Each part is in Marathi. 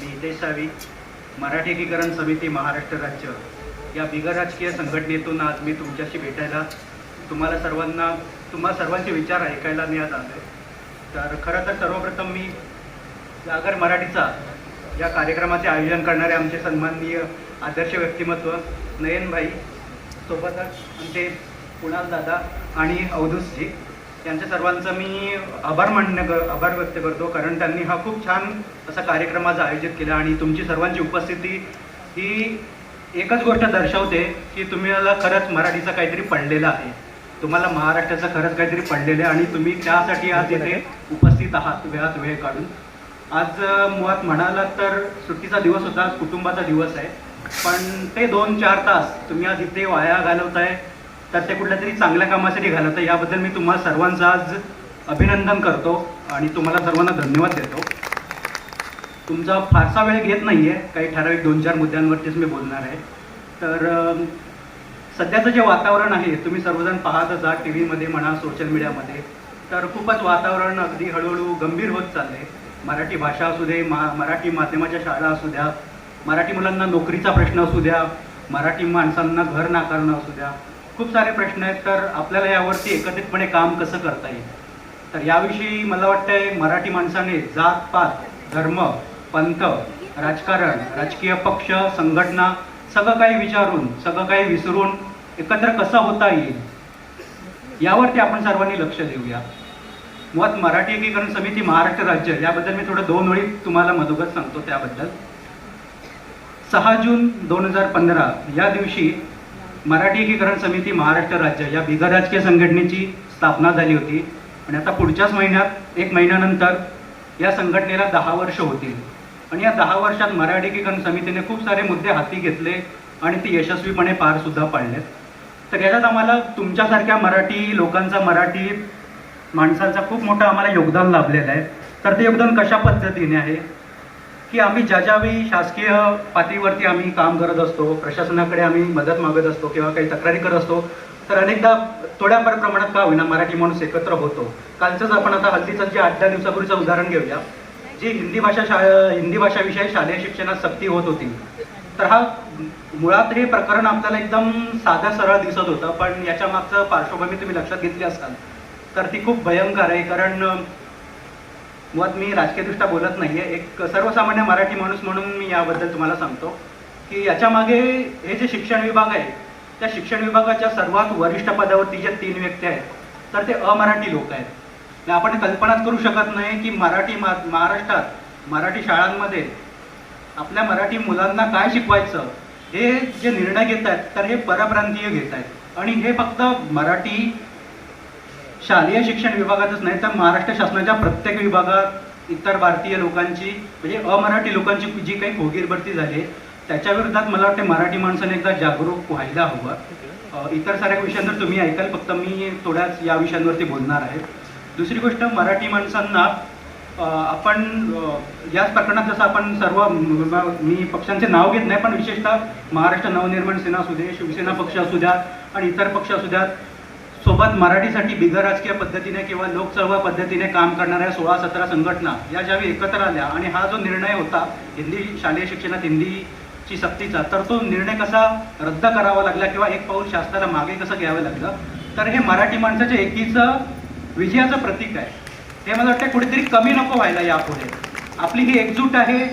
मी हितेश सावी मराठी एकीकरण समिती महाराष्ट्र राज्य. या बिगर राजकीय संघटनेतून आज मी तुमच्याशी भेटायला तुम्हाला सर्वांना तुम्हा सर्वांचे विचार ऐकायला मी आज आलो तर खरं तर सर्वप्रथम मी जागर मराठीचा या कार्यक्रमाचे आयोजन करणारे आमचे सन्माननीय आदर्श व्यक्तिमत्व नयनभाई सोबतच आमचे कुणाल दादा आणि अवधूसजी त्यांच्या सर्वांचं मी आभार मान्य कर आभार व्यक्त करतो. कारण त्यांनी हा खूप छान असा कार्यक्रम आज आयोजित केला आणि तुमची सर्वांची उपस्थिती ही एकच गोष्ट दर्शवते की तुम्हाला खरंच मराठीचा काहीतरी पडलेलं आहे. तुम्हाला महाराष्ट्राचं खरंच काहीतरी पडलेलं आहे आणि तुम्ही त्यासाठी आज इथे उपस्थित आहात वेळात वेळ काढून. आज मुळात म्हणालात तर सुट्टीचा दिवस होता कुटुंबाचा दिवस आहे. पण ते दोन चार तास तुम्ही आज इथे वाया घालवताय. तर ते कुठल्या तरी चांगल्या कामासाठी घालवताय याबद्दल मी तुम्हाला सर्वांचं आज अभिनंदन करतो आणि तुम्हाला सर्वांना धन्यवाद देतो. तुमचा फारसा वेळ घेत नाही आहे काही ठराविक दोन चार मुद्द्यांवरतीच मी बोलणार आहे. तर सध्याचं जे वातावरण आहे तुम्ही सर्वजण पाहतच आहात टी व्हीमध्ये म्हणा सोशल मीडियामध्ये तर खूपच वातावरण अगदी हळूहळू गंभीर होत चालले मराठी भाषा असू दे मा मराठी माध्यमाच्या शाळा असू द्या मराठी मुलांना नोकरीचा प्रश्न असू द्या मराठी माणसांना घर नाकारणं असू द्या खूप सारे प्रश्न आहेत तर आपल्याला यावरती एकत्रितपणे काम कसं करता येईल? तर याविषयी मला वाटतंय मराठी माणसाने जात पात धर्म पंथ राजकारण राजकीय पक्ष संघटना सगळं काही विचारून सगळं काही विसरून एकत्र कसं होता येईल? यावरती आपण सर्वांनी लक्ष देऊया. मुळात मराठी एकीकरण समिती महाराष्ट्र राज्य याबद्दल मी थोडं दोन ओळी तुम्हाला मधोगत सांगतो त्याबद्दल. सहा जून दोन हजार पंधरा या दिवशी मराठी एकीकरण समिती महाराष्ट्र राज्य या बिगर राजकीय संघटनेची स्थापना झाली होती. आणि आता पुढच्याच महिन्यात एक महिन्यानंतर या संघटनेला दहा वर्ष होतील. आणि या दहा वर्षात मराठी एकीकरण समितीने खूप सारे मुद्दे हाती घेतले आणि ते यशस्वीपणे पारसुद्धा पाडलेत. तर याच्यात आम्हाला तुमच्यासारख्या मराठी लोकांचा मराठी माणसांचा खूप मोठं आम्हाला योगदान लाभलेलं आहे. तर ते योगदान कशा पद्धतीने आहे? की आम्ही ज्या ज्यावेळी शासकीय पातळीवरती आम्ही काम करत असतो प्रशासनाकडे आम्ही मदत मागत असतो किंवा काही तक्रारी करत असतो तर अनेकदा थोड्याफार प्रमाणात का होईना मराठी माणूस एकत्र होतो. कालचंच आपण आता हल्लीचं जे आठ दहा दिवसापूर्वीचं उदाहरण घेऊया. जी हिंदी भाषा शा हिंदी भाषाविषयी शालेय शिक्षणात सक्ती होत होती. तर हा मुळात हे प्रकरण आपल्याला एकदम साधा सरळ दिसत होतं पण याच्या मागचं पार्श्वभूमी तुम्ही लक्षात घेतली असाल. तर ती खूप भयंकर आहे कारण मुळात मी राजकीयदृष्ट्या बोलत नाहीये. एक सर्वसामान्य मराठी माणूस म्हणून मी याबद्दल तुम्हाला सांगतो की याच्या मागे हे जे शिक्षण विभाग आहे त्या शिक्षण विभागाच्या सर्वात वरिष्ठ पदावरती जे तीन व्यक्ती आहेत तर ते अमराठी लोक आहेत. आपण कल्पनाच करू शकत नाही की मराठी मा महाराष्ट्रात मराठी शाळांमध्ये आपल्या मराठी मुलांना काय शिकवायचं हे जे निर्णय घेत आहेत तर हे परप्रांतीय घेत आहेत आणि हे फक्त मराठी शालेय शिक्षण विभागातच नाही तर महाराष्ट्र शासनाच्या प्रत्येक विभागात इतर भारतीय लोकांची म्हणजे अमराठी लोकांची जी काही खोगीरभरती झाली त्याच्या विरोधात मला वाटते मराठी माणसाने एकदा जागरूक व्हायला हवं. इतर साऱ्या विषयांवर तुम्ही ऐकाल फक्त मी थोड्याच या विषयांवरती बोलणार आहे. दुसरी गोष्ट मराठी माणसांना आपण याच प्रकरणात जसं आपण सर्व मी पक्षांचे नाव घेत नाही पण विशेषतः महाराष्ट्र नवनिर्माण सेना असू दे शिवसेना पक्ष असू द्या आणि इतर पक्ष असू द्यात सोबत मराठीसाठी बिगर राजकीय पद्धतीने किंवा लोक पद्धतीने काम करणाऱ्या सोळा सतरा संघटना या ज्यावेळी एकत्र आल्या आणि हा जो निर्णय होता हिंदी शालेय शिक्षणात हिंदीची सक्तीचा तर तो निर्णय कसा रद्द करावा लागला किंवा एक पाऊल शासनाला मागे कसं घ्यावं लागलं? तर हे मराठी माणसाच्या एकीचं विजयाचं प्रतीक आहे. हे मला वाटतं कुठेतरी कमी नको व्हायला यापुढे. आपली ही एकजूट आहे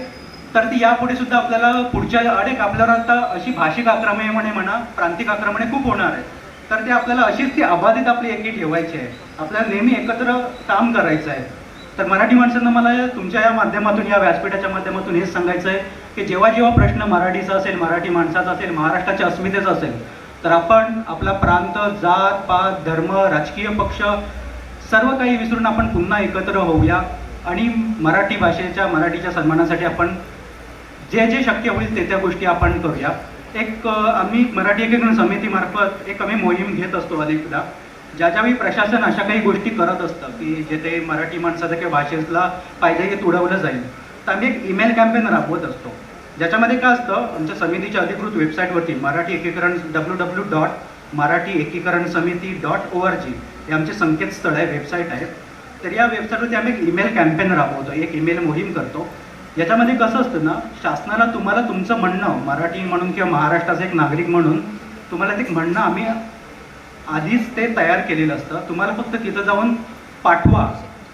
तर ती यापुढे सुद्धा आपल्याला पुढच्या अनेक आपल्याला आता अशी भाषिक आक्रमणे म्हणा प्रांतिक आक्रमणे खूप होणार आहे तर ते आपल्याला अशीच ती अबाधित आपली एकी ठेवायची आहे. आपल्याला नेहमी एकत्र काम करायचं आहे. तर मराठी माणसांना मला तुमच्या या माध्यमातून या व्यासपीठाच्या माध्यमातून हेच सांगायचं आहे की जेव्हा जेव्हा प्रश्न मराठीचा असेल मराठी माणसाचा असेल महाराष्ट्राच्या अस्मितेचा असेल तर आपण आपला प्रांत जात पात धर्म राजकीय पक्ष सर्व काही विसरून आपण पुन्हा एकत्र होऊया आणि मराठी भाषेच्या मराठीच्या सन्मानासाठी आपण जे जे शक्य होईल ते त्या गोष्टी आपण करूया. एक आम्ही मराठी एकीकरण समितीमार्फत एक आम्ही मोहीम घेत असतो अनेकदा ज्या ज्यावेळी प्रशासन अशा काही गोष्टी करत असतं की जेथे मराठी माणसाचं किंवा भाषेला पायदे तुडवलं जाईल तर आम्ही एक ईमेल कॅम्पेन राबवत असतो. ज्याच्यामध्ये काय असतं आमच्या समितीच्या अधिकृत वेबसाईटवरती मराठी एकीकरण डब्ल्यू डब्ल्यू डॉट मराठी एकीकरण समिती डॉट ओ आर जी हे आमचे संकेतस्थळ आहे वेबसाईट आहे. तर या वेबसाईटवरती आम्ही एक ईमेल कॅम्पेन राबवतो. एक ईमेल मोहीम करतो. याच्यामध्ये कसं असतं ना शासनाला तुम्हाला तुमचं म्हणणं मराठी म्हणून किंवा महाराष्ट्राचा एक नागरिक म्हणून तुम्हाला ते एक म्हणणं आम्ही आधीच ते तयार केलेलं असतं. तुम्हाला फक्त तिथं जाऊन पाठवा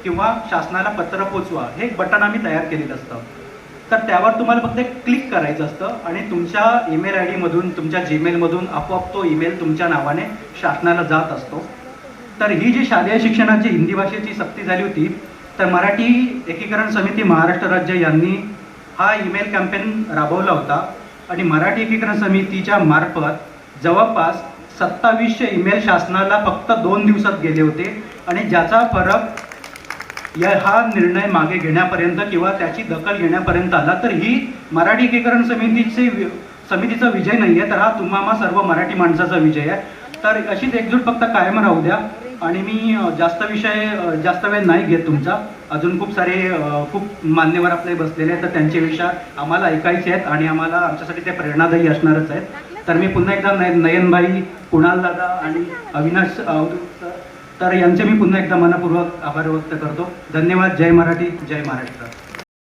किंवा शासनाला पत्र पोचवा हे एक बटन आम्ही तयार केलेलं असतं. तर त्यावर तुम्हाला फक्त एक क्लिक करायचं असतं आणि तुमच्या ईमेल आय डीमधून तुमच्या जीमेलमधून आपोआप तो ईमेल तुमच्या नावाने शासनाला जात असतो. तर ही जी शालेय शिक्षणाची हिंदी भाषेची सक्ती झाली होती तर मराठी एकीकरण समिती महाराष्ट्र राज्य यांनी हा ईमेल कॅम्पेन राबवला होता. आणि मराठी एकीकरण समितीच्या मार्फत जवळपास सत्तावीसशे ईमेल शासनाला फक्त दोन दिवसात गेले होते. आणि ज्याचा फरक या हा निर्णय मागे घेण्यापर्यंत किंवा त्याची दखल घेण्यापर्यंत आला. तर ही मराठी एकीकरण समितीचे वि- समितीचा विजय नाही आहे तर हा तुम्हाला सर्व मराठी माणसाचा विजय आहे. तर अशीच एकजूट फक्त कायम राहू द्या. आणि मी जास्त विषय जास्त वेळ नाही घेत तुमचा. अजून खूप सारे खूप मान्यवर आपले बसलेले आहेत तर त्यांचे विषय आम्हाला ऐकायचे आहेत आणि आम्हाला आमच्यासाठी ते प्रेरणादायी असणारच आहेत. तर मी पुन्हा एकदा नय नयनबाई कुणाल दादा आणि अविनाश तर यांचे मी पुन्हा एकदा मनपूर्वक आभार व्यक्त करतो. धन्यवाद. जय मराठी जय महाराष्ट्र.